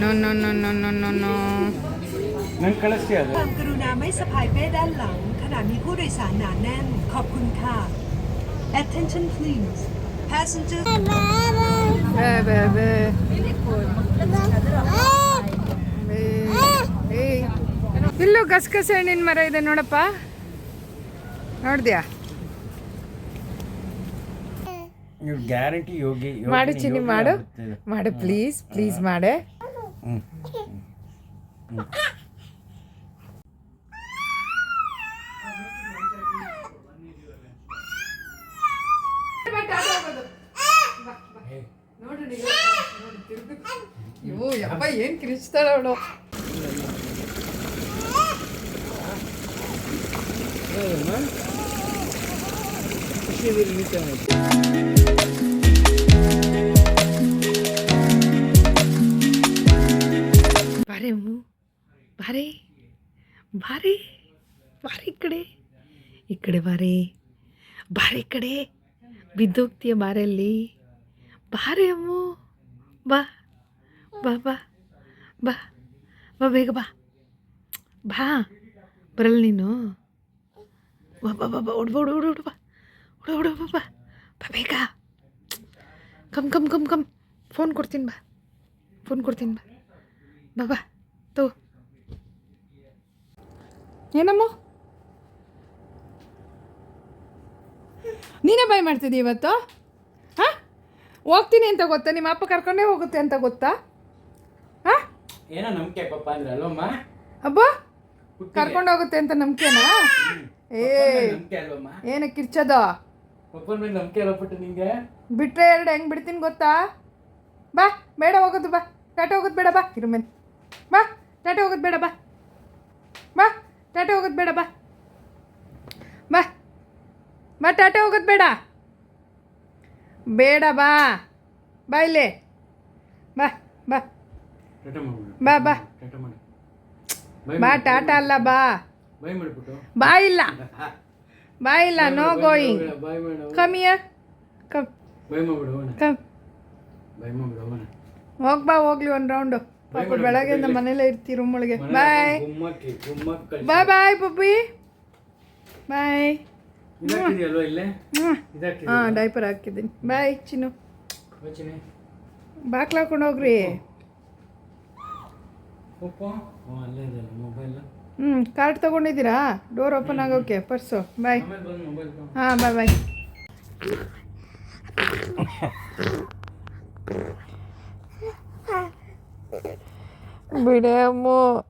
No no no no no no no นั่นกระเสียเลย ความกรุณาไม่สะพายเป้ด้านหลัง ขณะมีผู้โดยสารหนาแน่น ขอบคุณค่ะ Attention please Passengers ಬೇ ಬೇ ಬೇ ಬೇ. ಏಯ್. ಇಲ್ಲೂ ಗಸಗಸೆ ಹಣ್ಣಿನ ಮರ ಇದೆ ನೋಡಪ್ಪ ನೋಡ್ದ್ಯಾ ನೀವು ಗ್ಯಾರಂಟಿ ಯೋಗಿ ಯೋಗಿನಿ, ಮಾಡು ಚಿನ್ನಿ ಯೋಗಿ ಮಾಡು ಆಗುತ್ತೆ ಇದು. ಮಾಡು ಪ್ಲೀಸ್ ಪ್ಲೀಸ್ ಮಾಡೆ ಹ್ಮ್. ಇವು ಯಪ್ಪ ಏನು ಕಿರಿಸ್ತಾಳ ಅವಳು ಬಾರೆ ಅಮ್ಮು ಬಾರೆ ಬಾರೆ ಬಾರೆ ಕಡೆ, ಈ ಕಡೆ ಬಾರೆ ಬಾರೆ ಕಡೆ, ಬಿದ್ದೋಗ್ತೀಯ ಬಾರಲ್ಲಿ. ಬಾರೆ ಅಮ್ಮು, ಬಾ ಬಾ ಬಾ ಬಾ ಬಾ, ಬೇಗ ಬಾ. ಬಾ ಬರಲ್ಲ ನೀನು. ಬಾ ಬಾ ಬಾ ಬಾ ಹೊಡ್ಬಾ ಹುಡು ಹುಡು ಹುಡು ಬಾ. ಹುಡು ಹುಡು ಬಾ ಬಾ ಬಾ, ಬೇಗ. Come come come come. Phone ಕೊಡ್ತೀನಿ ಬಾ. ಫೋನ್ ಕೊಡ್ತೀನಿ ಬಾ. ಬಾ ಬಾ. ತೋ ಏನಮ್ಮ? ನೀನೇ ಬಾಯ್ ಮಾಡ್ತಿದ್ದೀ ಇವತ್ತು? ಹಾಂ? ಹೋಗ್ತೀನಿ ಅಂತ ಗೊತ್ತಾ? ನಿಮ್ಮ ಅಪ್ಪ ಕರ್ಕೊಂಡೇ ಹೋಗುತ್ತೆ ಅಂತ ಗೊತ್ತಾ? ಹಾಂ? ಏನೋ ನಂಬಿಕೆ ಪಪ್ಪ ಅಂದ್ರೆ ಅಲ್ವಮ್ಮ ಅಬ್ಬ ಕರ್ಕೊಂಡು ಹೋಗುತ್ತೆ ಅಂತ ನಂಬಿಕೆನಾ? ಏ. ಏನಕ್ಕೆ ಕಿರ್ಚೋದ? ಪಪ್ಪನ ಮೇಲೆ ನಂಬಿಕೆ ನಿಂಗೆ? ಬಿಟ್ರೆ ಎರಡು ಹೆಂಗೆ ಬಿಡ್ತೀನಿ ಗೊತ್ತಾ? ಬಾ ಬೇಡ ಹೋಗೋದು ಬಾ. ಟಾಟಾ ಹೋಗೋದು ಬೇಡ ಬಾ. ಇರುಮೇನ್ ಬಾ. ಟಾಟಾ ಹೋಗೋದು ಬೇಡ ಬಾ. ಬಾ ಟಾಟಾ ಹೋಗೋದು ಬೇಡ ಬಾ. ಬಾ. ಬಾ ಟಾಟಾ ಹೋಗೋದು ಬೇಡ. ಬೇಡ ಬಾ. ಬಾ ಇಲ್ಲೇ. ಬಾ ಬಾ. ಬಾ ಬಾ. ಬಾ ಟಾಟಾ ಅಲ್ಲ ಬಾ. ಬೈ ಇಲ್ಲ. ಬಾ ಇಲ್ಲ ನೋ ಗೋಯಿಂಗ್ ಕಮಿಯ ಕಮ್ ಕಮ್ ಬೈ ಮಾಡ್ಬಿಡು ಕಮ್ ಬೈ ಮಾಡ್ಬಿಡು ಅವನ ಬಾ ಹೋಗ್ಲಿ ಒಂದು ರೌಂಡು ಪಾಪ ಬೆಳಗ್ಗೆಯಿಂದ ಮನೇಲೇ ಇರ್ತಿ ರೂಮ್ ಒಳಗೆ. ಬಾಯ್ ಬಾಯ್ ಬಾಯ್ ಪಪ್ಪಿ. ಬಾಯ್ ಹಾಂ ಡೈಪರ್ ಹಾಕಿದ್ದೀನಿ. ಬಾಯ್ ಚಿನ್ನು. ಬಾಕ್ಲ ಹಾಕೊಂಡು ಹೋಗ್ರಿ. ಹ್ಞೂ ಅಲ್ಲೇ ಇದೆ ಮೊಬೈಲ್ ಹ್ಞೂ ಕಾರ್ಡ್ ತೊಗೊಂಡಿದ್ದೀರಾ? ಡೋರ್ ಓಪನ್ ಆಗೋಕೆ ಪರ್ಸು ಬಾಯ್ ಆಮೇಲೆ ಬಂದು ಮೊಬೈಲ್ ಹಾಂ ಬಾಯ್ ಬಾಯ್ ಬಿಡೆ ಅಮ್ಮ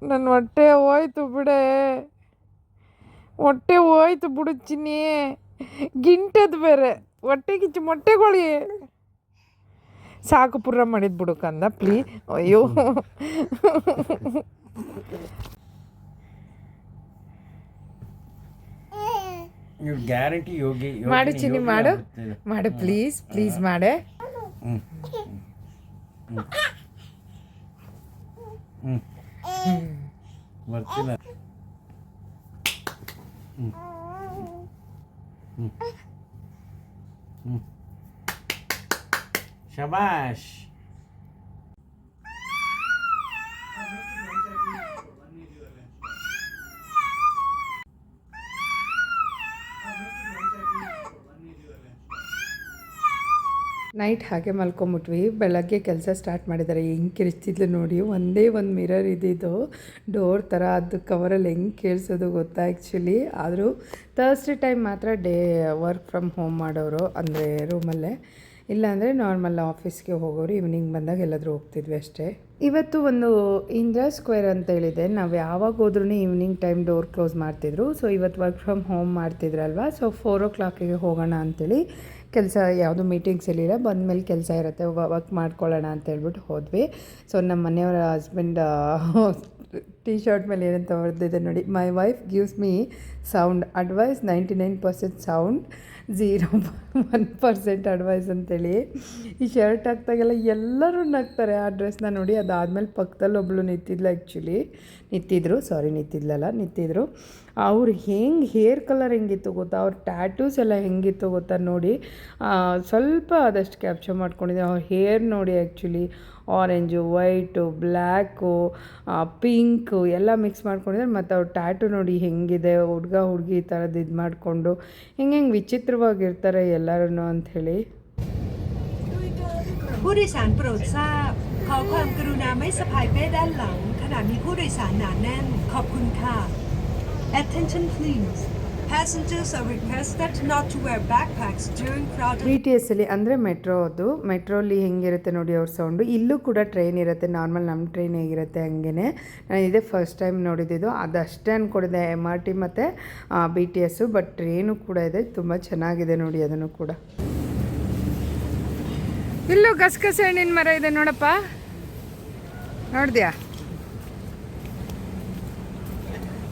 ನನ್ನ ಹೊಟ್ಟೆ ಹೋಯ್ತು ಬಿಡೆ. ಹೊಟ್ಟೆ ಹೋಯ್ತು ಬಿಡು ಚಿನ್ನಿ. ಗಿಂಟದ್ ಬೇರೆ. ಹೊಟ್ಟೆ ಕಿಚ್ಚು ಮೊಟ್ಟೆಗೊಳಿ ಸಾಕು ಪುರ ಮಾಡಿದ್ ಬಿಡು ಕಂದ ಪ್ಲೀಸ್ ಅಯ್ಯೋ. ನೀವು ಗ್ಯಾರಂಟಿ ಯೋಗಿ ಮಾಡು ಚಿನ್ನಿ ಮಾಡು. ಮಾಡು ಪ್ಲೀಸ್ ಪ್ಲೀಸ್ ಮಾಡೆ. ಹ್ಮ್ ಹ್ಮ್ ಬರ್ತಿಲ್ಲ ಹ್ಮ್ ಹ್ಮ್ ನೈಟ್ ಹಾಗೆ ಮಲ್ಕೊಂಬಿಟ್ವಿ. ಬೆಳಗ್ಗೆ ಕೆಲಸ ಸ್ಟಾರ್ಟ್ ಮಾಡಿದ್ದಾರೆ ಹೆಂಗೆ ಕಿರಿಸ್ತಿದ್ಲು ನೋಡಿ. ಒಂದೇ ಒಂದು ಮಿರರ್ ಇದ್ದಿದ್ದು. ಡೋರ್ ಥರ ಅದು ಕವರಲ್ಲಿ ಹೆಂಗೆ ಕೇಳಿಸೋದು ಗೊತ್ತಾ ಆ್ಯಕ್ಚುಲಿ ಆದರೂ ಥರ್ಸ್ಡೇ ಟೈಮ್ ಮಾತ್ರ ಡೇ ವರ್ಕ್ ಫ್ರಮ್ ಹೋಮ್ ಮಾಡೋರು ಅಂದರೆ ರೂಮಲ್ಲೇ ಇಲ್ಲಾಂದರೆ ನಾರ್ಮಲ್ ಆಫೀಸ್ಗೆ ಹೋಗೋರು ಈವ್ನಿಂಗ್ ಬಂದಾಗ ಎಲ್ಲಾದರೂ ಹೋಗ್ತಿದ್ವಿ ಅಷ್ಟೇ. ಇವತ್ತು ಒಂದು ಇಂದ್ರಾ ಸ್ಕ್ವೇರ್ ಅಂತ ಹೇಳಿದೆ. ನಾವು ಯಾವಾಗ ಹೋದ್ರೂ ಈವ್ನಿಂಗ್ ಟೈಮ್ ಡೋರ್ ಕ್ಲೋಸ್ ಮಾಡ್ತಿದ್ರು. ಸೊ ಇವತ್ತು ವರ್ಕ್ ಫ್ರಮ್ ಹೋಮ್ ಮಾಡ್ತಿದ್ರಲ್ವ? ಸೊ ಫೋರ್ ಓ ಕ್ಲಾಕಿಗೆ ಹೋಗೋಣ ಅಂತೇಳಿ. ಕೆಲಸ ಯಾವುದು ಮೀಟಿಂಗ್ಸ್ ಇರಲಿಲ್ಲ. ಬಂದಮೇಲೆ ಕೆಲಸ ಇರುತ್ತೆ. ವರ್ಕ್ ಮಾಡ್ಕೊಳ್ಳೋಣ ಅಂತ ಹೇಳ್ಬಿಟ್ಟು ಹೋದ್ವಿ. ಸೊ ನಮ್ಮ ಮನೆಯವರ ಹಸ್ಬೆಂಡ್ ಟೀ ಶರ್ಟ್ ಮೇಲೆ ಏನಂತ ಹೊಡೆದಿದೆ ನೋಡಿ. My wife gives me sound advice ninety nine percent sound zero one percent advice ಅಂತೇಳಿ. ಈ ಶರ್ಟ್ ಹಾಕ್ದಾಗೆಲ್ಲ ಎಲ್ಲರೂ ನಗ್ತಾರೆ ಆ ಡ್ರೆಸ್ನ ನೋಡಿ. ಅದಾದಮೇಲೆ ಪಕ್ಕದಲ್ಲಿ ಒಬ್ಳು ನಿಂತಿದ್ಲು ಆ್ಯಕ್ಚುಲಿ ನಿಂತಿದ್ರು. ಸಾರಿ ನಿಂತಿದ್ಲಲ್ಲ, ನಿಂತಿದ್ರು. ಅವ್ರು ಹೆಂಗೆ ಹೇರ್ ಕಲರ್ ಹೆಂಗಿತ್ತು ಗೊತ್ತಾ ಅವ್ರ ಟ್ಯಾಟೂಸ್ ಎಲ್ಲ ಹೆಂಗಿತ್ತು ಗೊತ್ತಾ ನೋಡಿ ಆ, ಸ್ವಲ್ಪ ಆದಷ್ಟು ಕ್ಯಾಪ್ಚರ್ ಮಾಡ್ಕೊಂಡಿದ್ದೆ ಅವ್ರ ಹೇರ್ ನೋಡಿ actually orange white black pink ಎಲ್ಲ ಮಿಕ್ಸ್ ಮಾಡ್ಕೊಂಡಿದ್ದಾರೆ ಮತ್ತು ಅವ್ರ ಟ್ಯಾಟು ನೋಡಿ ಹೆಂಗಿದೆ ಹುಡುಗ ಹುಡುಗಿ ಈ ಥರದ್ದು ಇದು ಮಾಡಿಕೊಂಡು ಹೆಂಗೆ ಹೆಂಗೆ ವಿಚಿತ್ರವಾಗಿರ್ತಾರೆ ಎಲ್ಲರೂ ಅಂಥೇಳಿ ผู้โดยสารโปรดทราบ ขอความกรุณาไม่สะพายเป้ด้านหลัง ขณะมีผู้โดยสารหนาแน่น ขอบคุณค่ะ Attention, please. Passengers are requested not to wear backpacks during crowded T T ಎಸ್ಸಲ್ಲಿ ಅಂದರೆ ಮೆಟ್ರೋ ಅದು. ಮೆಟ್ರೋಲಿ ಹೆಂಗಿರುತ್ತೆ ನೋಡಿ ಅವ್ರ ಸೌಂಡು ಇಲ್ಲೂ ಕೂಡ ಟ್ರೈನ್ ಇರುತ್ತೆ. ನಾರ್ಮಲ್ ನಮ್ಮ ಟ್ರೈನ್ ಹೇಗಿರುತ್ತೆ ಹಂಗೆ ನಾನು ಇದೇ ಫಸ್ಟ್ ಟೈಮ್ ನೋಡಿದ್ದು ಅದಷ್ಟೇ ಅಂದ್ಕೊಂಡಿದ್ದೆ ಎಂ ಆರ್ ಟಿ ಮತ್ತು B T S but train ಕೂಡ ಇದೆ. ತುಂಬ ಚೆನ್ನಾಗಿದೆ ನೋಡಿ ಅದನ್ನು ಕೂಡ. ಇಲ್ಲೂ ಗಸಗಸೆ ಹಣ್ಣಿನ ಮರ ಇದೆ ನೋಡಪ್ಪ. ನೋಡಿದ್ಯಾ?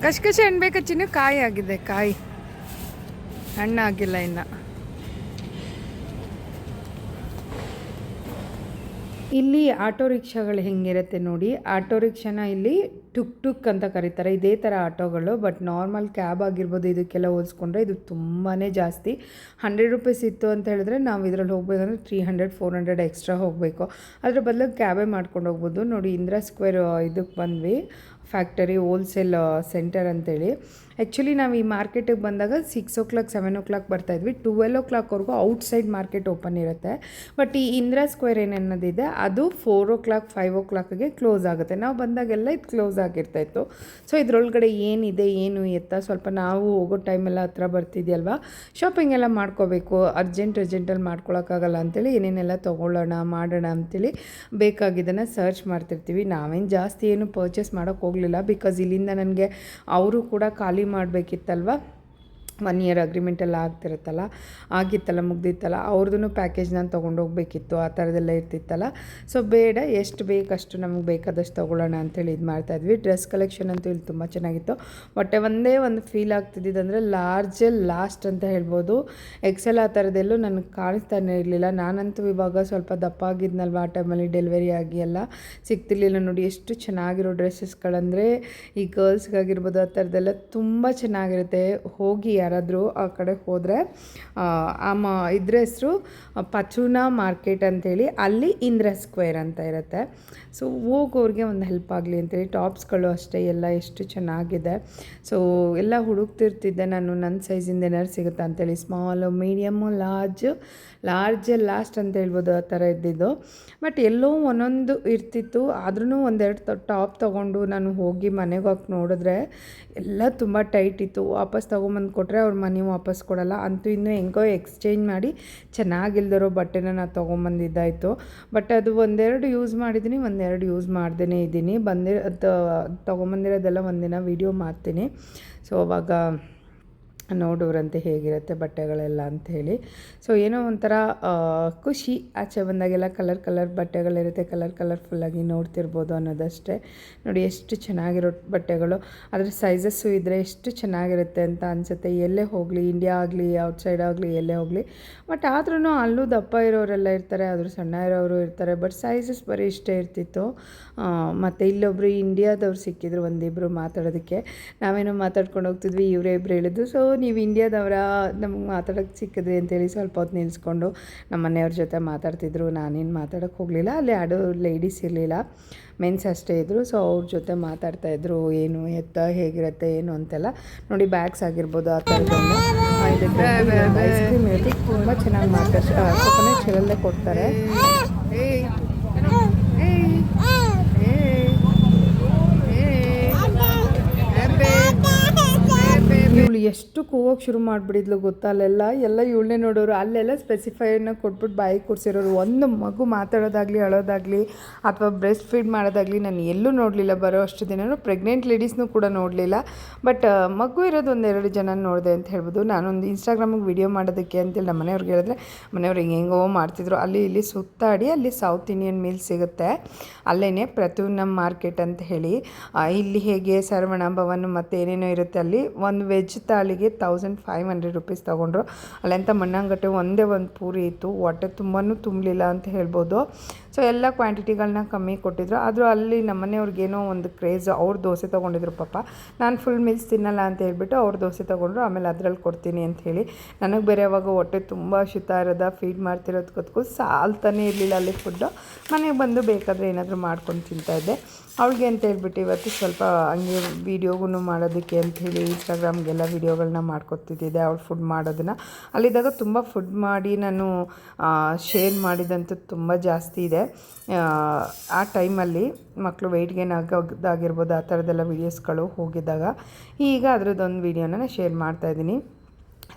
ಗಸಗಸೆ ಹಣ್ಣು ಬೇಕಾ ಚಿನ್ನು ಕಾಯಿ ಆಗಿದೆ, ಕಾಯಿ. ಹಣ್ಣಾಗಿಲ್ಲ ಇನ್ನು. ಇಲ್ಲಿ ಆಟೋ ರಿಕ್ಷಾಗಳು ಹೆಂಗಿರುತ್ತೆ ನೋಡಿ, ಆಟೋ ರಿಕ್ಷಾನ ಇಲ್ಲಿ ಟುಕ್ ಟುಕ್ ಅಂತ ಕರೀತಾರೆ. ಇದೇ ಥರ ಆಟೋಗಳು, ಬಟ್ ನಾರ್ಮಲ್ ಕ್ಯಾಬ್ ಆಗಿರ್ಬೋದು ಇದಕ್ಕೆಲ್ಲ ಹೋಲಿಸ್ಕೊಂಡ್ರೆ ಇದು ತುಂಬಾ ಜಾಸ್ತಿ. ಹಂಡ್ರೆಡ್ ರುಪೀಸ್ ಇತ್ತು ಅಂತ ಹೇಳಿದ್ರೆ ನಾವು ಇದರಲ್ಲಿ ಹೋಗ್ಬೇಕಂದ್ರೆ three hundred four hundred extra ಹೋಗಬೇಕು. ಅದ್ರ ಬದಲು ಕ್ಯಾಬೇ ಮಾಡ್ಕೊಂಡು ಹೋಗ್ಬೋದು. ನೋಡಿ, ಇಂದ್ರಾ ಸ್ಕ್ವೇರ್ ಇದಕ್ಕೆ ಬಂದ್ವಿ. ಫ್ಯಾಕ್ಟರಿ ಹೋಲ್ಸೇಲ್ ಸೆಂಟರ್ ಅಂತೇಳಿ. ಆ್ಯಕ್ಚುಲಿ ನಾವು ಈ ಮಾರ್ಕೆಟಿಗೆ ಬಂದಾಗ six o'clock seven o'clock ಬರ್ತಾಯಿದ್ವಿ ಟುವೆಲ್ ಓ ಕ್ಲಾಕ್ವರೆಗೂ ಔಟ್ಸೈಡ್ ಮಾರ್ಕೆಟ್ ಓಪನ್ ಇರುತ್ತೆ. ಬಟ್ ಈ ಇಂದಿರಾ ಸ್ಕ್ವೇರ್ ಏನನ್ನೋದಿದೆ ಅದು ಫೋರ್ ಓ ಕ್ಲಾಕ್ ಫೈವ್ ಓ ಕ್ಲಾಕ್ಗೆ ಕ್ಲೋಸ್ ಆಗುತ್ತೆ. ನಾವು ಬಂದಾಗೆಲ್ಲ ಇದು ಕ್ಲೋಸ್ ಆಗಿರ್ತಾಯಿತ್ತು ಸೊ ಇದರೊಳಗಡೆ ಏನಿದೆ, ಏನು ಎತ್ತ, ಸ್ವಲ್ಪ ನಾವು ಹೋಗೋ ಟೈಮೆಲ್ಲ ಹತ್ರ ಬರ್ತಿದ್ಯಲ್ವಾ? ಶಾಪಿಂಗ್ ಎಲ್ಲ ಮಾಡ್ಕೋಬೇಕು. ಅರ್ಜೆಂಟ್ ಅರ್ಜೆಂಟಲ್ಲಿ ಮಾಡ್ಕೊಳಕ್ಕಾಗಲ್ಲ ಅಂತೇಳಿ ಏನೇನೆಲ್ಲ ತೊಗೊಳ್ಳೋಣ, ಮಾಡೋಣ ಅಂತೇಳಿ ಬೇಕಾಗಿದ್ದನ್ನು ಸರ್ಚ್ ಮಾಡ್ತಿರ್ತೀವಿ. ನಾವೇನು ಜಾಸ್ತಿ ಏನು ಪರ್ಚೇಸ್ ಮಾಡೋಕ್ಕೆ ಹೋಗಲಿಲ್ಲ ಬಿಕಾಸ್ ಇಲ್ಲಿಂದ ನನಗೆ ಅವರು ಕೂಡ ಖಾಲಿ ಮಾಡಬೇಕಿತ್ತಲ್ವ? ಒನ್ ಇಯರ್ ಅಗ್ರಿಮೆಂಟ್ ಎಲ್ಲ ಆಗ್ತಿರುತ್ತಲ್ಲ, ಆಗಿತ್ತಲ್ಲ, ಮುಗ್ದಿತ್ತಲ್ಲ ಅವ್ರದ್ದು ಪ್ಯಾಕೇಜ್ ನಾನು ತೊಗೊಂಡೋಗ್ಬೇಕಿತ್ತು, ಆ ಥರದ್ದೆಲ್ಲ ಇರ್ತಿತ್ತಲ್ಲ. ಸೊ ಬೇಡ, ಎಷ್ಟು ಬೇಕಷ್ಟು ನಮಗೆ ಬೇಕಾದಷ್ಟು ತೊಗೊಳ್ಳೋಣ ಅಂತೇಳಿ ಇದು ಮಾಡ್ತಾಯಿದ್ವಿ ಡ್ರೆಸ್ ಕಲೆಕ್ಷನ್ ಅಂತೂ ಇಲ್ಲಿ ತುಂಬ ಚೆನ್ನಾಗಿತ್ತು. ಬಟ್ಟೆ ಒಂದೇ ಒಂದು ಫೀಲ್ ಆಗ್ತಿದ್ದಿದ್ದಂದರೆ ಲಾರ್ಜ್ ಲಾಸ್ಟ್ ಅಂತ ಹೇಳ್ಬೋದು. ಎಕ್ಸೆಲ್ ಆ ಥರದ್ದೆಲ್ಲೂ ನನಗೆ ಕಾಣಿಸ್ತಾನೆ ಇರಲಿಲ್ಲ. ನಾನಂತೂ ಇವಾಗ ಸ್ವಲ್ಪ ದಪ್ಪ ಆಗಿದ್ನಲ್ವ, ಆ ಟೈಮಲ್ಲಿ ಡೆಲಿವರಿ ಆಗಿ ಎಲ್ಲ. ಸಿಗ್ತಿರ್ಲಿಲ್ಲ ನೋಡಿ, ಎಷ್ಟು ಚೆನ್ನಾಗಿರೋ ಡ್ರೆಸ್ಸಸ್ಗಳಂದರೆ ಈ ಗರ್ಲ್ಸ್ಗಾಗಿರ್ಬೋದು ಆ ಥರದ್ದೆಲ್ಲ ತುಂಬ ಚೆನ್ನಾಗಿರುತ್ತೆ. ಹೋಗಿ ಯಾರಾದರೂ ಆ ಕಡೆ ಹೋದರೆ, ಆ ಮ, ಇದ್ರ ಹೆಸರು ಪಚೂನಾ ಮಾರ್ಕೆಟ್ ಅಂತೇಳಿ, ಅಲ್ಲಿ ಇಂದ್ರ ಸ್ಕ್ವೇರ್ ಅಂತ ಇರುತ್ತೆ. ಸೊ ಹೋಗೋರಿಗೆ ಒಂದು ಹೆಲ್ಪ್ ಆಗಲಿ ಅಂತೇಳಿ, ಟಾಪ್ಸ್ಗಳು ಅಷ್ಟೇ, ಎಲ್ಲ ಎಷ್ಟು ಚೆನ್ನಾಗಿದೆ. ಸೊ ಎಲ್ಲ ಹುಡುಕ್ತಿರ್ತಿದ್ದೆ ನಾನು ನನ್ನ ಸೈಜಿಂದ ಏನಾದ್ರು ಸಿಗುತ್ತಾ ಅಂತೇಳಿ small medium large large last ಅಂತ ಹೇಳ್ಬೋದು ಆ ಥರ ಇದ್ದಿದ್ದು. ಬಟ್ ಎಲ್ಲೋ ಒಂದೊಂದು ಇರ್ತಿತ್ತು ಆದ್ರೂ ಒಂದೆರಡು ಟಾಪ್ ತೊಗೊಂಡು ನಾನು ಹೋಗಿ ಮನೆಗೆ ಹೋಗಿ ನೋಡಿದ್ರೆ, ಎಲ್ಲ ತುಂಬ ಟೈಟ್ ಇತ್ತು. ವಾಪಸ್ ತೊಗೊಂಬಂದು ಕೊಟ್ಟರೆ ಅವ್ರ ಮನಿ ವಾಪಸ್ ಕೊಡಲ್ಲ. ಅಂತೂ ಇನ್ನೂ ಹೆಂಗೋ ಎಕ್ಸ್ಚೇಂಜ್ ಮಾಡಿ ಚೆನ್ನಾಗಿಲ್ದಿರೋ ಬಟ್ಟೆನ ನಾನು ತೊಗೊಂಬಂದಿದ್ದಾಯಿತು. ಬಟ್ ಅದು ಒಂದೆರಡು ಯೂಸ್ ಮಾಡಿದ್ದೀನಿ ಒಂದೆರಡು ಯೂಸ್ ಮಾಡ್ದೇ ಇದ್ದೀನಿ. ಬಂದಿರೋ ತೊಗೊಂಬಂದಿರೋದೆಲ್ಲ ಒಂದಿನ ವೀಡಿಯೋ ಮಾಡ್ತೀನಿ. ಸೊ ಅವಾಗ ನೋಡೋರಂತೆ ಹೇಗಿರುತ್ತೆ ಬಟ್ಟೆಗಳೆಲ್ಲ ಅಂಥೇಳಿ. ಸೊ ಏನೋ ಒಂಥರ ಖುಷಿ ಆಚೆ ಬಂದಾಗೆಲ್ಲ ಕಲರ್ ಕಲರ್ ಬಟ್ಟೆಗಳಿರುತ್ತೆ, ಕಲರ್ ಕಲರ್ಫುಲ್ಲಾಗಿ ನೋಡ್ತಿರ್ಬೋದು ಅನ್ನೋದಷ್ಟೇ. ನೋಡಿ, ಎಷ್ಟು ಚೆನ್ನಾಗಿರೋ ಬಟ್ಟೆಗಳು. ಅದರ ಸೈಜಸ್ಸು ಇದ್ದರೆ ಎಷ್ಟು ಚೆನ್ನಾಗಿರುತ್ತೆ ಅಂತ ಅನಿಸುತ್ತೆ. ಎಲ್ಲೇ ಹೋಗಲಿ ಇಂಡಿಯಾ ಆಗಲಿ ಔಟ್ಸೈಡ್ ಆಗಲಿ, ಎಲ್ಲೇ ಹೋಗಲಿ. ಬಟ್ ಆದ್ರೂ ಅಲ್ಲೂ ದಪ್ಪ ಇರೋರೆಲ್ಲ ಇರ್ತಾರೆ, ಆದರೂ ಸಣ್ಣ ಇರೋರು ಇರ್ತಾರೆ. ಬಟ್ ಸೈಜಸ್ ಬರೀ ಇಷ್ಟೇ ಇರ್ತಿತ್ತು. ಮತ್ತು ಇಲ್ಲೊಬ್ಬರು ಇಂಡಿಯಾದವ್ರು ಸಿಕ್ಕಿದ್ರು ಒಂದಿಬ್ಬರು ಮಾತಾಡೋದಕ್ಕೆ. ನಾವೇನೋ ಮಾತಾಡ್ಕೊಂಡು ಹೋಗ್ತಿದ್ವಿ, ಇವರೇ ಇಬ್ಬರು ಹೇಳಿದ್ದು ಸೊ ನೀವು ಇಂಡಿಯಾದವರ ನಮ್ಗೆ ಮಾತಾಡೋಕೆ ಸಿಕ್ಕಿದ್ರಿ ಅಂತೇಳಿ ಸ್ವಲ್ಪ ಹೊತ್ತು ನಿಲ್ಲಿಸ್ಕೊಂಡು ನಮ್ಮ ಮನೆಯವ್ರ ಜೊತೆ ಮಾತಾಡ್ತಿದ್ರು. ನಾನೇನು ಮಾತಾಡೋಕ್ಕೆ ಹೋಗಲಿಲ್ಲ. ಅಲ್ಲಿ ಯಾರು ಲೇಡೀಸ್ ಇರಲಿಲ್ಲ. ಮೆನ್ಸ್ ಅಷ್ಟೇ ಇದ್ದರು ಸೊ ಅವ್ರ ಜೊತೆ ಮಾತಾಡ್ತಾಯಿದ್ರು ಏನು ಎತ್ತ ಹೇಗಿರುತ್ತೆ ಏನು ಅಂತೆಲ್ಲ. ನೋಡಿ ಬ್ಯಾಗ್ಸ್ ಆಗಿರ್ಬೋದು ಆ ಥರ ಐಸ್ ಕ್ರೀಮ್ ಇರುತ್ತೆ ತುಂಬ ಚೆನ್ನಾಗಿ ಮಾತಾಡ್ತಾರೆ ಕೊಡ್ತಾರೆ. ಎಷ್ಟು ಕೂಗೋಕೆ ಶುರು ಮಾಡಿಬಿಡಿದ್ಲು ಗೊತ್ತಾ? ಅಲ್ಲೆಲ್ಲ, ಎಲ್ಲ ಇವಳನ್ನೇ ನೋಡೋರು. ಅಲ್ಲೆಲ್ಲ ಸ್ಪೆಸಿಫೈನ ಕೊಟ್ಬಿಟ್ಟು ಬಾಯಿ ಕೂರಿಸಿರೋರು. ಒಂದು ಮಗು ಮಾತಾಡೋದಾಗಲಿ, ಅಳೋದಾಗಲಿ, ಅಥವಾ ಬ್ರೆಸ್ಟ್ ಫೀಡ್ ಮಾಡೋದಾಗಲಿ ನಾನು ಎಲ್ಲೂ ನೋಡಲಿಲ್ಲ. ಬರೋ ಅಷ್ಟು ದಿನ ಪ್ರೆಗ್ನೆಂಟ್ ಲೇಡೀಸ್ನೂ ಕೂಡ ನೋಡಲಿಲ್ಲ. ಬಟ್ ಮಗು ಇರೋದು ಒಂದೆರಡು ಜನ ನೋಡಿದೆ ಅಂತ ಹೇಳ್ಬೋದು. ನಾನೊಂದು ಇನ್ಸ್ಟಾಗ್ರಾಮಿಗೆ ವಿಡಿಯೋ ಮಾಡೋದಕ್ಕೆ ಅಂತೇಳಿ ನಮ್ಮ ಮನೆಯವ್ರಿಗೆ ಹೇಳಿದ್ರೆ, ಮನೆಯವ್ರು ಹಿಂಗೆ ಹೆಂಗೋ ಮಾಡ್ತಿದ್ರು. ಅಲ್ಲಿ ಇಲ್ಲಿ ಸುತ್ತಾಡಿ, ಅಲ್ಲಿ ಸೌತ್ ಇಂಡಿಯನ್ ಮೀಲ್ ಸಿಗುತ್ತೆ. ಅಲ್ಲೇ ಪ್ರತಿಯೊಂದು ಮಾರ್ಕೆಟ್ ಅಂತ ಹೇಳಿ ಇಲ್ಲಿ ಹೇಗೆ ಸರ್ವಣ ಭವನ್ ಮತ್ತು ಏನೇನೋ ಇರುತ್ತೆ ಅಲ್ಲಿ, ಒಂದು ವೆಜ್ ತಾಳಿಗೆ ತೌಸಂಡ್ ಫೈವ್ ಹಂಡ್ರೆಡ್ ರುಪೀಸ್ ತೊಗೊಂಡ್ರು. ಅಲ್ಲೆಂಥ ಮಣ್ಣಂಗಟ್ಟೆ ಒಂದೇ ಒಂದು ಪೂರಿ ಇತ್ತು. ಹೊಟ್ಟೆ ತುಂಬಾ ತುಂಬಲಿಲ್ಲ ಅಂತ ಹೇಳ್ಬೋದು. ಸೊ ಎಲ್ಲ ಕ್ವಾಂಟಿಟಿಗಳನ್ನ ಕಮ್ಮಿ ಕೊಟ್ಟಿದ್ರು. ಆದರೂ ಅಲ್ಲಿ ನಮ್ಮ ಮನೆಯವ್ರಿಗೇನೋ ಒಂದು ಕ್ರೇಜ್ ಅವ್ರು ದೋಸೆ ತೊಗೊಂಡಿದ್ರು ಪಾಪ. ನಾನು ಫುಲ್ ಮೀಲ್ಸ್ ತಿನ್ನಲ್ಲ ಅಂತ ಹೇಳ್ಬಿಟ್ಟು ಅವ್ರು ದೋಸೆ ತೊಗೊಂಡ್ರು. ಆಮೇಲೆ ಅದರಲ್ಲಿ ಕೊಡ್ತೀನಿ ಅಂತ ಹೇಳಿ. ನನಗೆ ಬೇರೆ ಯಾವಾಗ ಹೊಟ್ಟೆ ತುಂಬ ಶುತ ಇರೋದ ಫೀಡ್ ಮಾಡ್ತಿರೋದು ಸಾಲ್ತಾನೇ ಸಾಲ್ತಾನೆ ಇರಲಿಲ್ಲ ಅಲ್ಲಿ ಫುಡ್ಡು ಮನೆಗೆ ಬಂದು ಬೇಕಾದರೆ ಏನಾದರೂ ಮಾಡ್ಕೊಂಡು ತಿಂತಾಯಿದ್ದೆ ಅವಳಿಗೆ ಅಂತ ಹೇಳ್ಬಿಟ್ಟು ಇವತ್ತು ಸ್ವಲ್ಪ ಹಂಗೆ ವೀಡಿಯೋಗೂ ಮಾಡೋದಕ್ಕೆ ಅಂತ ಹೇಳಿ ಇನ್ಸ್ಟಾಗ್ರಾಮ್ಗೆಲ್ಲ ವೀಡಿಯೋಗಳನ್ನ ಮಾಡ್ಕೊತಿದ್ದಿದ್ದೆ ಅವಳು ಫುಡ್ ಮಾಡೋದನ್ನು. ಅಲ್ಲಿದ್ದಾಗ ತುಂಬ ಫುಡ್ ಮಾಡಿ ನಾನು ಶೇರ್ ಮಾಡಿದಂತೂ ತುಂಬ ಜಾಸ್ತಿ ಇದೆ. ಆ, ಟೈಮಲ್ಲಿ ಮಕ್ಕಳು ವೆಯ್ಟ್ ಗೇನ್ ಆಗೋದಾಗಿರ್ಬೋದು ಆ ಥರದ್ದೆಲ್ಲ ವೀಡಿಯೋಸ್ಗಳು ಹೋಗಿದ್ದಾಗ ಈಗ ಅದರದ್ದೊಂದು ವೀಡಿಯೋನ ಶೇರ್ ಮಾಡ್ತಾಯಿದ್ದೀನಿ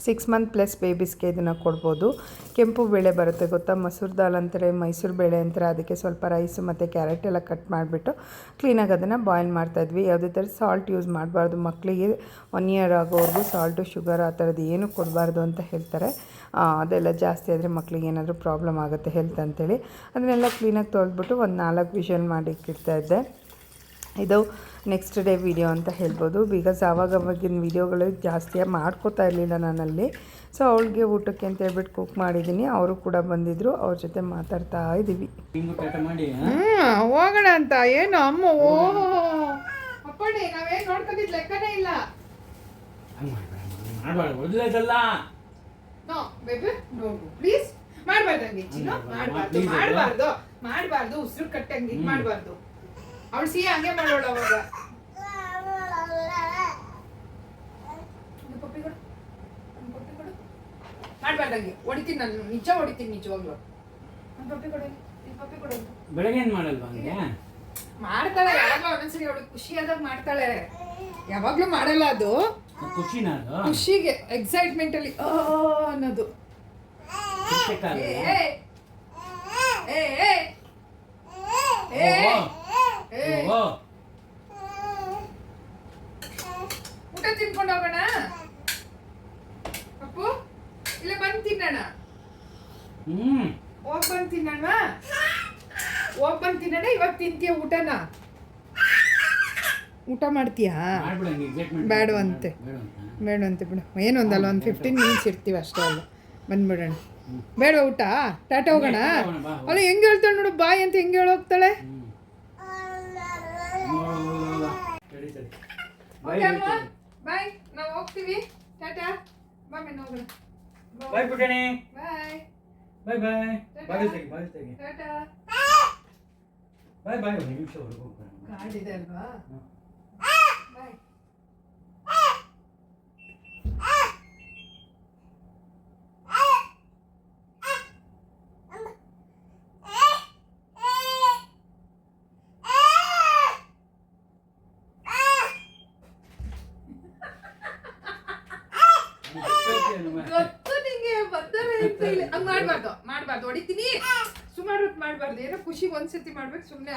ಸಿಕ್ಸ್ ಮಂತ್ ಪ್ಲಸ್ ಬೇಬೀಸ್ಗೆ ಇದನ್ನು ಕೊಡ್ಬೋದು. ಕೆಂಪು ಬೇಳೆ ಬರುತ್ತೆ ಗೊತ್ತಾ? ಮಸೂರ್ ದಾಲ್ ಅಂತಾರೆ, ಮೈಸೂರು ಬೇಳೆ ಅಂತಾರೆ. ಅದಕ್ಕೆ ಸ್ವಲ್ಪ ರೈಸು ಮತ್ತು ಕ್ಯಾರೆಟ್ ಎಲ್ಲ ಕಟ್ ಮಾಡಿಬಿಟ್ಟು ಕ್ಲೀನಾಗಿ ಅದನ್ನು ಬಾಯ್ಲ್ ಮಾಡ್ತಾಯಿದ್ವಿ ಯಾವುದೇ ಥರ ಸಾಲ್ಟ್ ಯೂಸ್ ಮಾಡಬಾರ್ದು. ಮಕ್ಕಳಿಗೆ ಒನ್ ಇಯರ್ ಆಗೋವರೆಗೂ ಸಾಲ್ಟು ಶುಗರ್ ಆ ಥರದ್ದು ಏನು ಕೊಡಬಾರ್ದು ಅಂತ ಹೇಳ್ತಾರೆ. ಅದೆಲ್ಲ ಜಾಸ್ತಿ ಆದರೆ ಮಕ್ಕಳಿಗೆ ಏನಾದರೂ ಪ್ರಾಬ್ಲಮ್ ಆಗುತ್ತೆ ಹೆಲ್ತ್ ಅಂತೇಳಿ. ಅದನ್ನೆಲ್ಲ ಕ್ಲೀನಾಗಿ ತೊಳೆದ್ಬಿಟ್ಟು ಒಂದು ನಾಲ್ಕು ವಿಷಲ್ ಮಾಡಿ ಇದ್ದೆ. ಇದು ನೆಕ್ಸ್ಟ್ ಡೇ ವಿಡಿಯೋ ಅಂತ ಹೇಳ್ಬೋದು. ಬಿಕಾಸ್ ಆವಾಗವಾಗಿನ ವೀಡಿಯೋಗಳು ಜಾಸ್ತಿ ಮಾಡ್ಕೋತಾ ಇರಲಿಲ್ಲ ನಾನಲ್ಲಿ. ಸೊ ಅವಳಿಗೆ ಊಟಕ್ಕೆ ಅಂತ ಹೇಳ್ಬಿಟ್ಟು ಕುಕ್ ಮಾಡಿದ್ದೀನಿ ಅವರು ಕೂಡ ಬಂದಿದ್ರು. ಅವ್ರ ಜೊತೆ ಮಾತಾಡ್ತಾ ಇದ್ದೀವಿ ಹೋಗೋಣ ಅಂತ. ಏನು ಅಮ್ಮ ಓ ಅಪ್ಪಣೆ ನಾವೇನು ನೋಡ್ಕೊಂಡಿದ್ದು ಲೆಕ್ಕನೇ ಇಲ್ಲ. ಮಾಡಬಾರ್ದು. ಒಳ್ಳೆದಲ್ಲ ನೋ ಬೇಬಿ ನೋಡು ಪ್ಲೀಸ್ ಮಾಡಬಾರ್ದು ಮಾಡಬಾರ್ದು. ಮಾಡಬಾರ್ದು ಉಸಿರು ಕಟ್ಟಂಗೆ ಇದು ಮಾಡಬಾರ್ದು. ಅವಳು ಸಿಹಿ ಹಂಗೆ ಮಾಡೋಳು ಅವಾಗ. ಮಾಡ್ಬಾರ್ದಂಗೆ ಹೊಡಿತೀನಿ ನಾನು ನಿಜ ಹೊಡಿತೀನಿ ನಿಜವಾಗ್ಲು. ಪಪ್ಪಿ ಕೊಡು ಪಪ್ಪಿ ಕೊಡು ಬೆಳಗ್ಗೆ ಏನು ಮಾಡಲ್ವಾ ಹಂಗೆ? ಮಾಡ್ತಾಳೆ ಯಾವಾಗಲೂ ಒಂದೊಂದ್ಸರಿ ಅವಳು ಖುಷಿ ಆದಾಗ ಮಾಡ್ತಾಳೆ. ಯಾವಾಗ್ಲೂ ಮಾಡಲ್ಲ ಅದು. ಖುಷಿನ ಅದು? ಖುಷಿಗೆ ಎಕ್ಸೈಟ್ಮೆಂಟ್ ಅಲ್ಲಿ ಆ ಅನ್ನೋದು. ಏ, ಏ, ಏ, ಏ, ಓ, ಊಟ ತಿನ್ಕೊಂಡು ಹೋಗೋಣ? ಅಪ್ಪು ಇಲ್ಲ ಬಂದು ತಿನ್ನೋಣ. ಹ್ಮ್. ಹೋಗ್ ಬಂದು ತಿನ್ನೋಣ. ಹೋಗ್ ಬಂದು ತಿನ್ನೋಣ ಇವಾಗ ತಿಂತೀಯ ಊಟನ? ಊಟ ಮಾಡ್ತೀಯಾ? ಬೇಡವಂತೆ. ಬೇಡವಂತೆ. ಬಿಡು. ಬಿಡು ಏನೊಂದಲ್ಲ ಒಂದು ಫಿಫ್ಟೀನ್ ಮಿನಿಟ್ಸ್ ಇರ್ತೀವಿ ಅಷ್ಟೇ ಅಲ್ಲ ಬಂದ್ಬಿಡೋಣ. ಬೇಡ ಊಟ? ಟಾಟಾ ಹೋಗೋಣ? ಅಲ್ಲ ಬಾ, ಹೋಗೋಣ. ಅವಳು ಹೆಂಗೆ ಹೇಳ್ತಾಳೆ ನೋಡು ಬಾಯ್ ಅಂತ ಹೆಂಗೆ ಹೇಳೋಗ್ತಾಳೆ ಹ್ಮ್. ಓ, ಓ, ಓ, ಓ. ತಡಿ, ತಡಿ. ಬಾಯ್. ಬಾಯ್ ನಾವು ಹೋಗ್ತೀವಿ. ಟಾಟಾ. ಬಾ ಮೇನ್ ಹೋಗೋಣ ಬಾಯ್ ಪುಟಣಿ. ಬಾಯ್ ಬಾಯ್ ಬಾಯ್ ಬಾಗಿಲು ತೆಗಿ ಬಾಗಿಲು ತೆಗಿ ಟಾಟಾ. ಬಾಯ್ ಬಾಯ್ ಒಂದು ನಿಮಿಷ ಹೊರಗೆ ಇದೆ ಅಲ್ವಾ? ಬಾಯ್ ಗೊತ್ತು ನಿಂಗೆ ಬರ್ತಾರೆ ಅಂತ ಇಲ್ಲ ಹಂಗ್ ಮಾಡ್ಬಾರ್ದು. ಮಾಡ್ಬಾರ್ದು. ಹೊಡಿತೀನಿ. ಸುಮಾರು ಹೊತ್ತು ಮಾಡ್ಬಾರ್ದು. ಏನೋ ಖುಷಿ ಒಂದ್ಸತಿ ಮಾಡ್ಬೇಕು ಸುಮ್ಮನೆ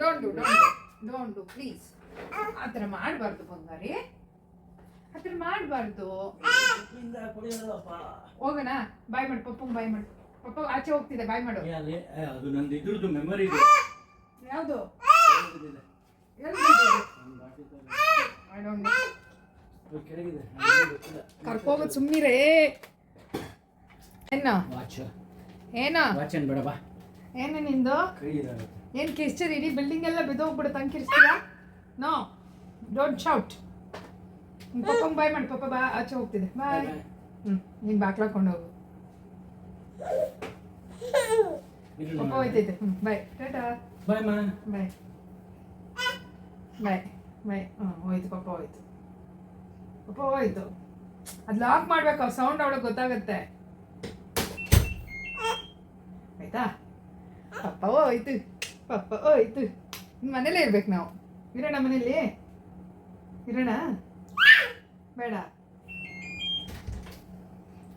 don't do don't don't do please ಆ. ಥರ ಮಾಡಬಾರ್ದು ಬಂಗಾರಿ. ಆ ಥರ ಮಾಡಬಾರ್ದು. ಹೋಗೋಣ. ಬಾಯ್ ಮಾಡು ಪಪ್ಪಂಗೆ ಬಾಯ್ ಮಾಡು. ಪಪ್ಪ ಆಚೆ ಹೋಗ್ತಿದೆ ಬಾಯ್ ಮಾಡು. ಅದು ನಂದು ಇದ್ರದ್ದು ಮೆಮೊರಿ ಇದೆ. ಯಾವುದು. ಕರ್ಕೋಬೋದು ಸುಮ್ಮನಿರೇ ಏನ? ವಾಚ್ ಏನ? ವಾಚ್ ಏನ್ ಬೇಡ ಬಾ. ಏನು ನಿಂದು? ಏನು ಕಿರ್ಚರ್ ಇಡೀ ಬಿಲ್ಡಿಂಗ್ ಎಲ್ಲ ಬಿದ್ದೋಗ್ಬಿಡುತ್ತೆ ಹಂಗೆ ನೋ ಡೋಂಟ್ ಶೌಟ್ ಪಪ್ಪಂಗೆ ಬಾಯ್ ಮಾಡಿ. ಪಪ್ಪ ಬಾ ಆಚೆ ಹೋಗ್ತಿದೆ. ಬಾಯ್ ಹ್ಞೂ ನೀನು ಬಾಕ್ಲಾಕೊಂಡು ಹೋಗು ಪಪ್ಪ ಹೋಯ್ತೈತೆ. ಹ್ಞೂ ಬಾಯ್ ಟಾಟಾ ಬಾಯ್ ಮಾ. ಬಾಯ್ ಬಾಯ್ ಬಾಯ್ ಹ್ಞೂ ಹೋಯ್ತು ಪಪ್ಪ ಹೋಯ್ತು. ಪಪ್ಪ ಹೋಯ್ತು. ಅದು ಲಾಕ್ ಮಾಡ್ಬೇಕು ಸೌಂಡ್ ಅವಳಿಗೆ ಗೊತ್ತಾಗುತ್ತೆ. ಆಯ್ತಾ? ಪಪ್ಪ ಹೋಯ್ತು. ಪಪ್ಪ ಹೋಯ್ತು. ಇನ್ನು ಮನೇಲೇ ಇರ್ಬೇಕು ನಾವು. ಇರೋಣ ಮನೇಲಿ? ಇರೋಣ? ಬೇಡ.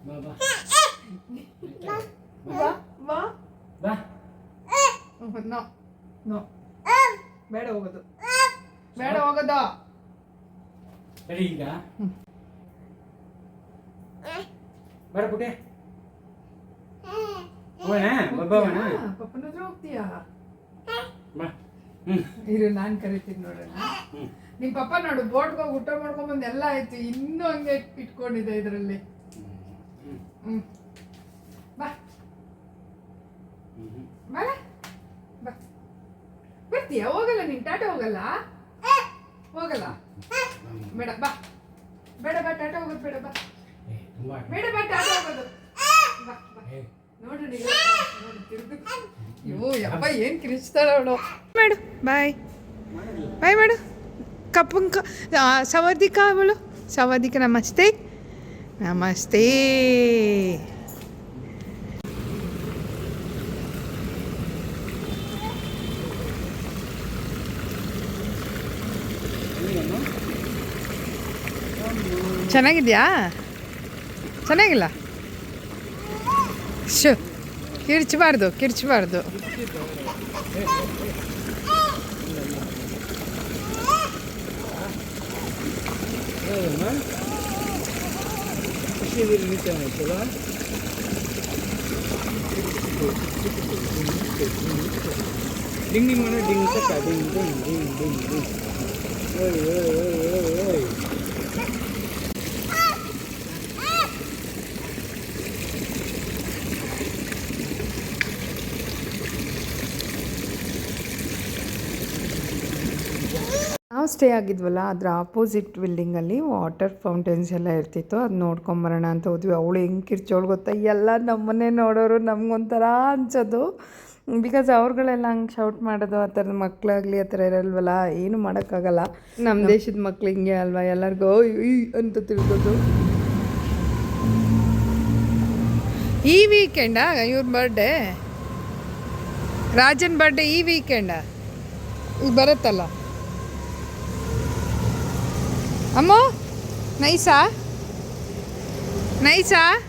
ಬಾ ಬಾ. ಬಾ ಬಾ. ಬಾ. No no. ಬೇಡ ಹೋಗೋದು. ಬೇಡ ಹೋಗೋದು. ಸರಿ ಈಗ. ಬೇಡ ಪುಟ್ಟೆ. ಹೋಗೋಣ ಪಪ್ಪನ ಹತ್ರ ಹೋಗ್ತೀಯಾ? ಬಾ. ಹ್ಞೂ ಇರು ನಾನು ಕರಿತೀನಿ ನೋಡೋಣ. ನಿಮ್ಮ ಪಪ್ಪ ನೋಡು ಬೋಟ್ಗೆ ಹೋಗಿ ಊಟ ಮಾಡ್ಕೊಂಡ್ ಬಂದು ಎಲ್ಲ ಆಯ್ತು. ಇನ್ನೂ ಹಂಗೆ ಇಟ್ಕೊಂಡಿದೆ ಇದರಲ್ಲಿ. ಹ್ಞೂ ಬಾ. ಬಾ. ಬಾ. ಬರ್ತೀಯ? ಹೋಗಲ್ಲ ನೀನು? ಟಾಟಾ ಹೋಗಲ್ಲ? ಹೋಗಲ್ಲ? ಬೇಡ ಬಾ. ಬೇಡ ಬಾ ಟಾಟಾ ಹೋಗೋದು ಬೇಡ ಬಾ. ಬೇಡ ಬಾ ಟಾಟಾ ಹೋಗೋದು. ಬಾ ಬಾ. ನೋಡು ಯಪ್ಪ, ಏನು ಕಿರಿಸ್ತಾಳೆ ಅವಳು. ಮಾಡು, ಬಾಯ್. ಬಾಯ್ ಮಾಡು. ಕಪ್ಪಂಕ ಸವರ್ದಿಕ ಅವಳು. ಸವರ್ದಿಕ, ನಮಸ್ತೆ. ನಮಸ್ತೆ. ಚೆನ್ನಾಗಿದ್ಯಾ? ಚೆನ್ನಾಗಿಲ್ಲ? Şu. Kirci vardı, kirci vardı. Ding ding mana ding tak ding ding ding ding ding. Oi oi oi oi oi. Stay ಆಗಿದ್ವಲ್ಲ, ಅದರ ಆಪೋಸಿಟ್ ಬಿಲ್ಡಿಂಗಲ್ಲಿ ವಾಟರ್ ಫೌಂಟೇನ್ಸ್ ಎಲ್ಲ ಇರ್ತಿತ್ತು. ಅದು ನೋಡ್ಕೊಂಬರೋಣ ಅಂತ ಹೋದ್ವಿ. ಅವಳು ಹೆಂಗೆ ಕಿರ್ಚೋಳು ಗೊತ್ತಾ? ಎಲ್ಲ ನಮ್ಮನ್ನೇ ನೋಡೋರು, ನಮಗೊಂಥರ ಅನ್ಸೋದು. ಬಿಕಾಸ್ ಅವ್ರುಗಳೆಲ್ಲ ಹಂಗೆ ಶೌಟ್ ಮಾಡೋದು, ಆ ಥರದ ಮಕ್ಕಳಾಗಲಿ ಆ ಥರ ಇರಲ್ವಲ್ಲ? ಏನು ಮಾಡೋಕ್ಕಾಗಲ್ಲ. ನಮ್ಮ ದೇಶದ ಮಕ್ಳು ಹಿಂಗೆ ಅಲ್ವಾ? ಎಲ್ಲರಿಗೂ ಅಂತ ತಿಳ್ಕೋದು. ಈ ವೀಕೆಂಡಾ ಇವ್ರ ಬರ್ಡೇ ರಾಜನ್ ಬರ್ಡೇ ಈ ವೀಕೆಂಡಾ ಬರುತ್ತಲ್ಲ? Amo? Naisa? Naisa?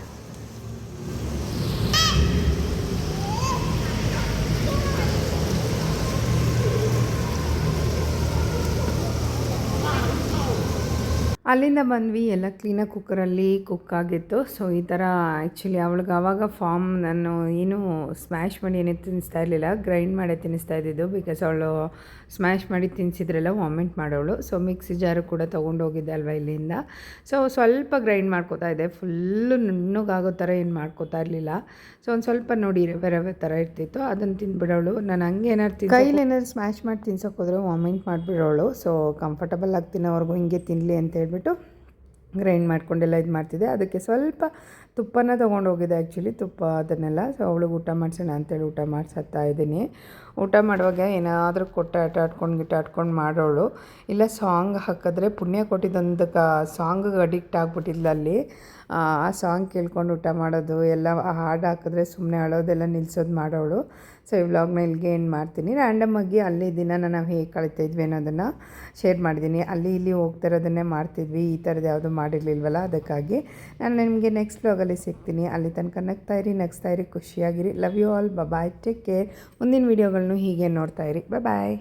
ಅಲ್ಲಿಂದ ಬಂದ್ವಿ, ಎಲ್ಲ ಕ್ಲೀನಾಗಿ ಕುಕ್ಕರಲ್ಲಿ ಕುಕ್ ಆಗಿತ್ತು. ಸೊ ಈ ಥರ ಆ್ಯಕ್ಚುಲಿ ಅವಳಿಗೆ ಆವಾಗ ಫಾರ್ಮ್ ನಾನು ಏನು ಸ್ಮ್ಯಾಶ್ ಮಾಡಿ ಏನೇ ತಿನ್ನಿಸ್ತಾ ಇರಲಿಲ್ಲ. ಗ್ರೈಂಡ್ ಮಾಡೇ ತಿನ್ನಿಸ್ತಾ ಇದ್ದಿದ್ದು ಬಿಕಾಸ್ ಅವಳು ಸ್ಮ್ಯಾಶ್ ಮಾಡಿ ತಿನ್ನಿಸಿದ್ರೆಲ್ಲ ವಾಮಿಟ್ ಮಾಡೋಳು. ಸೊ ಮಿಕ್ಸಿ ಜಾರು ಕೂಡ ತೊಗೊಂಡೋಗಿದ್ದೆ ಅಲ್ವಾ ಇಲ್ಲಿಂದ. ಸೊ ಸ್ವಲ್ಪ ಗ್ರೈಂಡ್ ಮಾಡ್ಕೋತಾ ಇದ್ದೆ. ಫುಲ್ಲು ನುಣ್ಣಗಾಗೋ ಥರ ಏನು ಮಾಡ್ಕೋತಾ ಇರಲಿಲ್ಲ. ಸೊ ಒಂದು ಸ್ವಲ್ಪ ನೋಡಿ ರವೆ ರವೆ ಥರ ಇರ್ತಿತ್ತು. ಅದನ್ನು ತಿಂದ್ಬಿಡೋಳು ನಾನು ಹಂಗೆ ಏನಾರು ಕೈಲಿ ಏನಾದ್ರು ಸ್ಮ್ಯಾಶ್ ಮಾಡಿ ತಿನ್ಸೋಕೆ ಹೋದ್ರೆ ವಾಮಿಂಟ್ ಮಾಡಿಬಿಡೋಳು. ಸೊ ಕಂಫರ್ಟಬಲ್ ಆಗಿ ತಿನ್ನೋವರೆಗೂ ಹಿಂಗೆ ತಿನ್ನಲಿ ಅಂತ ಹೇಳ್ಬಿಟ್ಟು ಗ್ರೈಂಡ್ ಮಾಡ್ಕೊಂಡೆಲ್ಲ ಇದು ಮಾಡ್ತಿದ್ದೆ. ಅದಕ್ಕೆ ಸ್ವಲ್ಪ ತುಪ್ಪನ ತೊಗೊಂಡೋಗಿದ್ದೆ ಆ್ಯಕ್ಚುಲಿ. ತುಪ್ಪ ಅದನ್ನೆಲ್ಲ ಸೊ ಅವಳಿಗೆ ಊಟ ಮಾಡಿಸೋಣ ಅಂತೇಳಿ ಊಟ ಮಾಡಿಸತ್ತಾ ಇದ್ದೀನಿ. ಊಟ ಮಾಡುವಾಗ ಏನಾದರೂ ಕೊಟ್ಟ ಆಟ ಆಡ್ಕೊಂಡು ಗಿಟ್ಟ ಆಡ್ಕೊಂಡು ಮಾಡೋಳು. ಇಲ್ಲ ಸಾಂಗ್ ಹಾಕಿದ್ರೆ ಪುಣ್ಯ ಕೊಟ್ಟಿದ್ದೊಂದು ಕ ಸಾಂಗಿಗೆ ಅಡಿಕ್ಟ್ ಆಗ್ಬಿಟ್ಟಿದ್ಲು ಅಲ್ಲಿ. ಆ ಸಾಂಗ್ ಕೇಳ್ಕೊಂಡು ಊಟ ಮಾಡೋದು, ಎಲ್ಲ ಹಾಡು ಹಾಕಿದ್ರೆ ಸುಮ್ಮನೆ ಅಳೋದೆಲ್ಲ ನಿಲ್ಸೋದು ಮಾಡೋಳು. ಸೊ ಈ ವ್ಲಾಗ್ನ ಇಲ್ಲಿಗೆ ಏನು ಮಾಡ್ತೀನಿ ರ್ಯಾಂಡಮ್ ಆಗಿ ಅಲ್ಲಿ ದಿನ ನಾವು ಹೇಗೆ ಕಳೀತಾ ಇದ್ವಿ ಅನ್ನೋದನ್ನು ಶೇರ್ ಮಾಡಿದ್ದೀನಿ ಅಲ್ಲಿ ಇಲ್ಲಿ ಹೋಗ್ತಿರೋದನ್ನೇ ಮಾಡ್ತಿದ್ವಿ, ಈ ಥರದ್ದು ಯಾವುದು ಮಾಡಿರಲಿಲ್ವಲ್ಲ, ಅದಕ್ಕಾಗಿ ನಾನು ನಿಮಗೆ ನೆಕ್ಸ್ಟ್ ವ್ಲಾಗಲ್ಲಿ ಸಿಗ್ತೀನಿ. ಅಲ್ಲಿ ತನಕ ನಗ್ತಾ ಇರಿ, ನಗ್ಸ್ತಾ ಇರಿ, ಖುಷಿಯಾಗಿರಿ. Love you all bye take care ಮುಂದಿನ ವೀಡಿಯೋಗಳನ್ನು ಹೀಗೆ ನೋಡ್ತಾ ಇರಿ. ಬಾಯ್